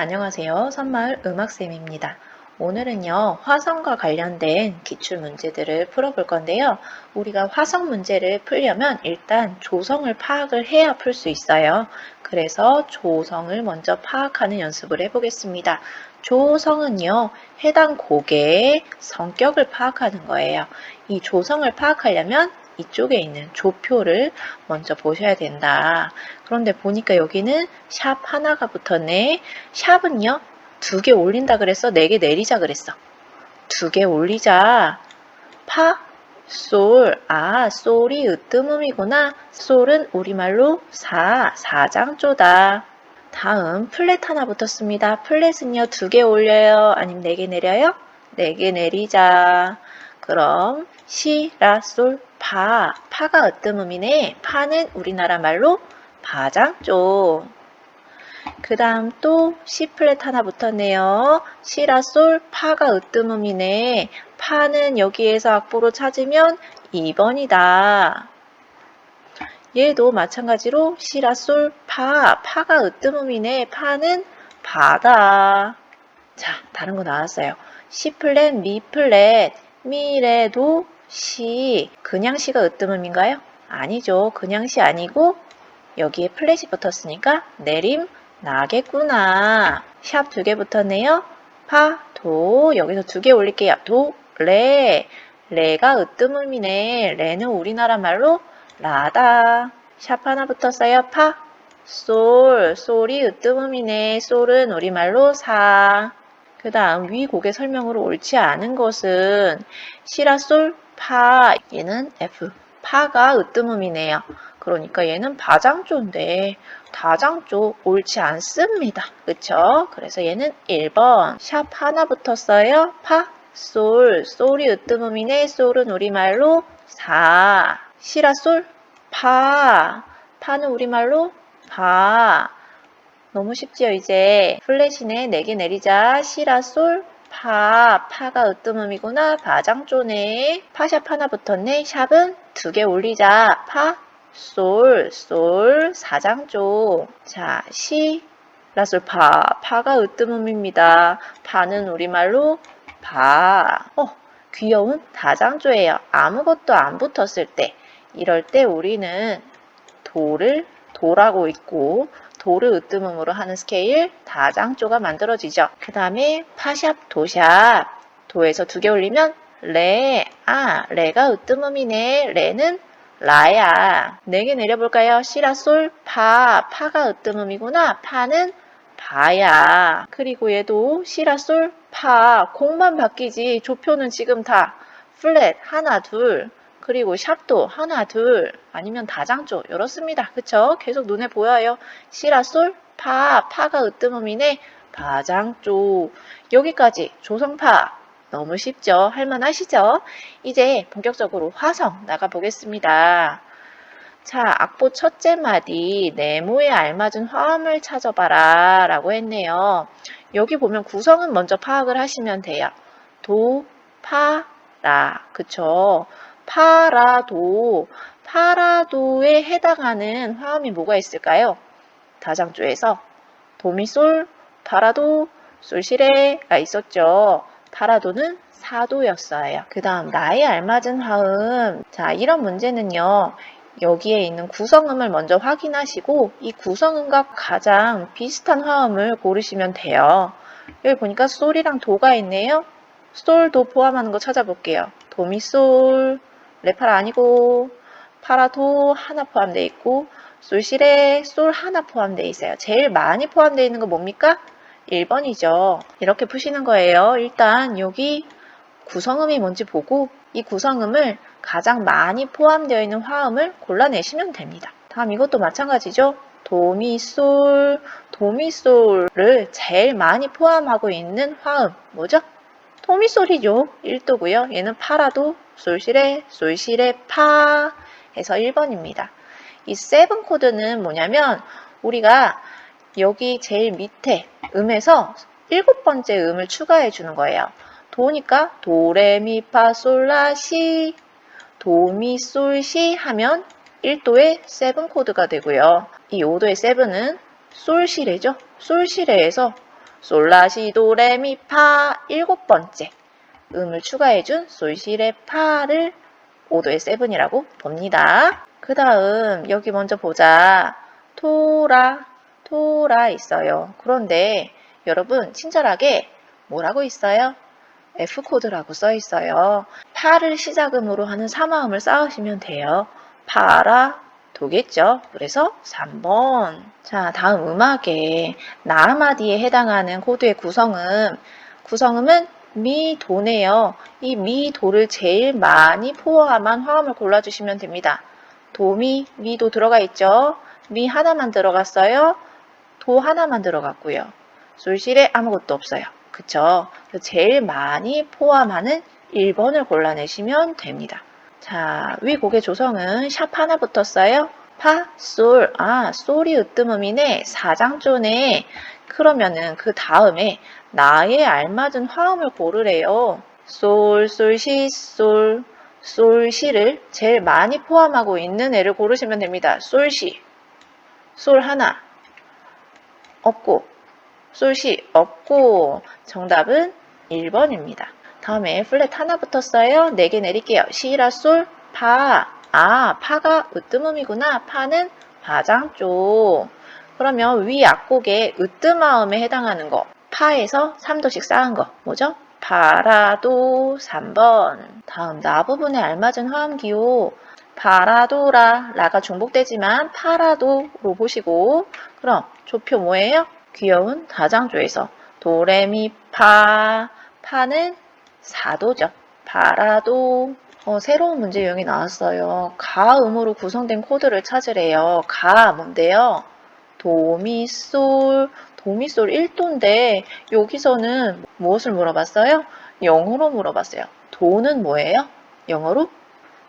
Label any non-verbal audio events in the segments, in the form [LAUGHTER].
안녕하세요. 선마을 음악쌤입니다. 오늘은요, 화성과 관련된 기출 문제들을 풀어볼 건데요. 우리가 화성 문제를 풀려면 일단 조성을 파악을 해야 풀 수 있어요. 그래서 조성을 먼저 파악하는 연습을 해보겠습니다. 조성은요, 해당 곡의 성격을 파악하는 거예요. 이 조성을 파악하려면 이쪽에 있는 조표를 먼저 보셔야 된다. 그런데 보니까 여기는 샵 하나가 붙었네. 샵은요, 두 개 올린다 그랬어? 네 개 내리자 그랬어? 두 개 올리자. 파, 솔. 아, 솔이 으뜸음이구나. 솔은 우리말로 사, 사장조다. 다음 플랫 하나 붙었습니다. 플랫은요, 두 개 올려요? 아니면 네 개 내려요? 네 개 내리자. 그럼 시, 라, 솔, 파. 파가 으뜸 음이네. 파는 우리나라 말로 바장조. 그 다음 또 C 플랫 하나 붙었네요. 시 라 솔 파가 으뜸 음이네. 파는 여기에서 악보로 찾으면 2번이다. 얘도 마찬가지로 시 라 솔 파, 파가 으뜸 음이네. 파는 바다. 자, 다른 거 나왔어요. C 플랫, 미 플랫, 미래도 시. 그냥 시가 으뜸음인가요? 아니죠. 그냥 시 아니고 여기에 플랫이 붙었으니까 내림 나겠구나. 샵 두 개 붙었네요. 파, 도. 여기서 두 개 올릴게요. 도, 레. 레가 으뜸음이네. 레는 우리나라 말로 라다. 샵 하나 붙었어요. 파, 솔. 솔이 으뜸음이네. 솔은 우리말로 사. 그 다음 위 곡의 설명으로 옳지 않은 것은 시라 솔, 파. 얘는 F. 파가 으뜸음이네요. 그러니까 얘는 바장조인데 다장조 옳지 않습니다. 그쵸? 그래서 얘는 1번 샵 하나 붙었어요. 파, 솔, 솔이 으뜸음이네. 솔은 우리말로 4 시라 솔, 파 파는 우리말로 파 너무 쉽지요 이제 플랫이네 4개 내리자 시라 솔, 파, 파가 으뜸음이구나 바장조네 파샵 하나 붙었네 샵은 두 개 올리자 파, 솔, 솔, 사장조. 자, 시, 라솔, 파. 파가 으뜸음입니다. 파는 우리말로 파. 어, 귀여운 다장조예요. 아무것도 안 붙었을 때. 이럴 때 우리는 도를 도라고 있고, 도를 으뜸음으로 하는 스케일 다장조가 만들어지죠. 그 다음에 파샵, 도샵. 도에서 두 개 올리면 레. 아, 레가 으뜸음이네. 레는 라야. 네 개 내려볼까요? 시라, 솔, 파. 파가 으뜸음이구나. 파는 바야. 그리고 얘도 시라, 솔, 파. 곡만 바뀌지. 조표는 지금 다 플랫, 하나, 둘. 그리고 샵도 하나, 둘. 아니면 다장조. 이렇습니다. 그쵸? 계속 눈에 보여요. 시라, 솔, 파. 파가 으뜸음이네. 바장조. 여기까지 조성파. 너무 쉽죠? 할만하시죠? 이제 본격적으로 화성 나가보겠습니다. 자, 악보 첫째 마디 네모에 알맞은 화음을 찾아봐라 라고 했네요. 여기 보면 구성은 먼저 파악을 하시면 돼요. 도, 파, 라. 그쵸? 파라도, 파라도에 해당하는 화음이 뭐가 있을까요? 다장조에서 도미솔, 파라도, 솔시레가 있었죠. 파라도는 사도였어요. 그 다음 나에 알맞은 화음 자 이런 문제는요. 여기에 있는 구성음을 먼저 확인하시고 이 구성음과 가장 비슷한 화음을 고르시면 돼요. 여기 보니까 솔이랑 도가 있네요. 솔, 도 포함하는 거 찾아볼게요. 도미솔, 레파라 아니고 파라도 하나 포함되어 있고 솔시레, 솔 하나 포함되어 있어요. 제일 많이 포함되어 있는 거 뭡니까? 1번이죠. 이렇게 푸시는 거예요. 일단 여기 구성음이 뭔지 보고 이 구성음을 가장 많이 포함되어 있는 화음을 골라내시면 됩니다. 다음 이것도 마찬가지죠. 도미솔, 도미솔을 제일 많이 포함하고 있는 화음 뭐죠? 도미솔이죠. 1도고요. 얘는 파라도, 솔시레, 솔시레, 파 해서 1번입니다. 이 세븐 코드는 뭐냐면 우리가 여기 제일 밑에 음에서 일곱 번째 음을 추가해 주는 거예요. 도니까 도레미파솔라시 도미솔시 하면 1도의 세븐 코드가 되고요. 이 5도의 세븐은 솔시레죠. 솔시레에서 솔라시도레미파 일곱 번째 음을 추가해준 솔시레 파를 5도의 세븐이라고 봅니다. 그 다음 여기 먼저 보자. 토라, 토라 있어요. 그런데 여러분 친절하게 뭐라고 있어요? F코드라고 써 있어요. 파를 시작음으로 하는 사마음을 쌓으시면 돼요. 파라, 도겠죠? 그래서 3번. 자, 다음 음악에 나아마디에 해당하는 코드의 구성음. 구성음은 미, 도네요. 이 미, 도를 제일 많이 포함한 화음을 골라주시면 됩니다. 도 미, 미도 들어가 있죠? 미 하나만 들어갔어요. 도 하나만 들어갔고요. 솔실에 아무것도 없어요. 그쵸? 제일 많이 포함하는 1번을 골라내시면 됩니다. 자, 위 곡의 조성은 샵 하나 붙었어요. 파, 솔, 아, 솔이 으뜸음이네. 사장존에. 그러면은 그 다음에 나에 알맞은 화음을 고르래요. 솔, 솔, 시, 솔, 솔, 시를 제일 많이 포함하고 있는 애를 고르시면 됩니다. 솔, 시, 솔 하나, 없고, 솔, 시, 없고, 정답은 1번입니다. 다음에 플랫 하나 붙었어요. 4개 내릴게요. 시라, 솔, 파. 아, 파가 으뜸음이구나. 파는 바장 쪽. 그러면 위 악곡의 으뜸마음에 해당하는 거. 파에서 3도씩 쌓은 거. 뭐죠? 파라도 3번. 다음 나 부분에 알맞은 화음 기호. 파라도라. 라가 중복되지만 파라도로 보시고. 그럼 조표 뭐예요? 귀여운 다장조에서 도레미파. 파는 4도죠. 파라도. 어, 새로운 문제 유형이 나왔어요. 가음으로 구성된 코드를 찾으래요. 가 뭔데요? 도미솔, 도미솔 1도인데 여기서는 무엇을 물어봤어요? 영어로 물어봤어요. 도는 뭐예요? 영어로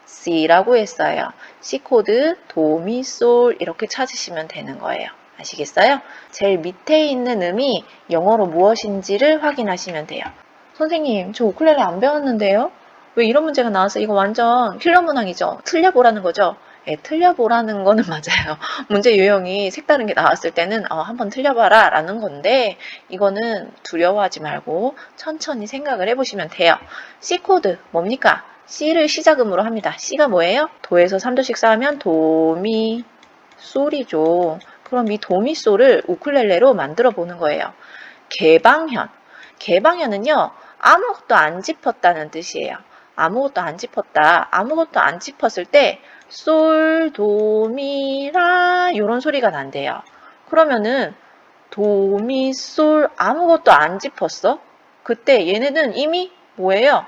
C라고 했어요. C 코드 도미솔 이렇게 찾으시면 되는 거예요. 아시겠어요? 제일 밑에 있는 음이 영어로 무엇인지를 확인하시면 돼요. 선생님, 저 우쿨렐레 안 배웠는데요? 왜 이런 문제가 나와서 이거 완전 킬러 문항이죠? 틀려보라는 거죠? 예, 틀려보라는 거는 [LAUGHS] 맞아요. 문제 유형이 색다른 게 나왔을 때는 어, 한번 틀려봐라 라는 건데 이거는 두려워하지 말고 천천히 생각을 해보시면 돼요. C코드 뭡니까? C를 시작음으로 합니다. C가 뭐예요? 도에서 3도씩 쌓으면 도미 솔이죠. 그럼 이 도미 솔을 우쿨렐레로 만들어 보는 거예요. 개방현. 개방현은요. 아무것도 안 짚었다는 뜻이에요. 아무것도 안 짚었다. 아무것도 안 짚었을 때 솔, 도, 미, 라 이런 소리가 난대요. 그러면은 도, 미, 솔 아무것도 안 짚었어? 그때 얘네는 이미 뭐예요?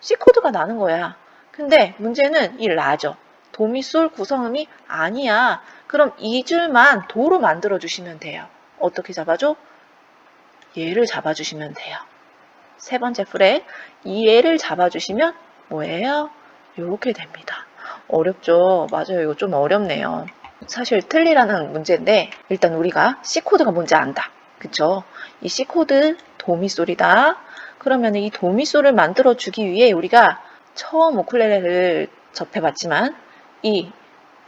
C 코드가 나는 거야. 근데 문제는 이 라죠. 도, 미, 솔 구성음이 아니야. 그럼 이 줄만 도로 만들어 주시면 돼요. 어떻게 잡아줘? 얘를 잡아주시면 돼요. 세 번째 프렛 이 얘를 잡아주시면 뭐예요? 이렇게 됩니다. 어렵죠? 맞아요. 이거 좀 어렵네요. 사실 틀리라는 문제인데 일단 우리가 C코드가 뭔지 안다. 그쵸? 이 C코드 도미솔이다. 그러면 이 도미솔을 만들어 주기 위해 우리가 처음 우쿨렐레를 접해봤지만 이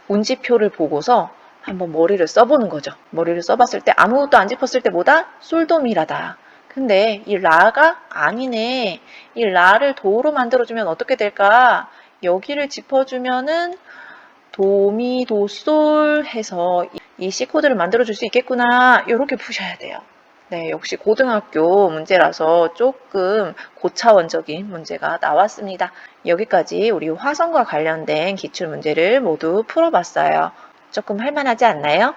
운지표를 보고서 한번 머리를 써보는 거죠. 머리를 써봤을 때 아무것도 안 짚었을 때 뭐다? 솔도미라다. 근데 이 라가 아니네. 이 라를 도로 만들어주면 어떻게 될까? 여기를 짚어주면은 도미, 도, 솔 해서 이 C 코드를 만들어줄 수 있겠구나. 이렇게 푸셔야 돼요. 네, 역시 고등학교 문제라서 조금 고차원적인 문제가 나왔습니다. 여기까지 우리 화성과 관련된 기출 문제를 모두 풀어봤어요. 조금 할만하지 않나요?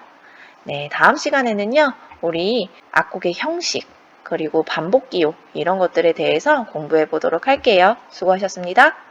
네, 다음 시간에는요, 우리 악곡의 형식, 그리고 반복 기호, 이런 것들에 대해서 공부해 보도록 할게요. 수고하셨습니다.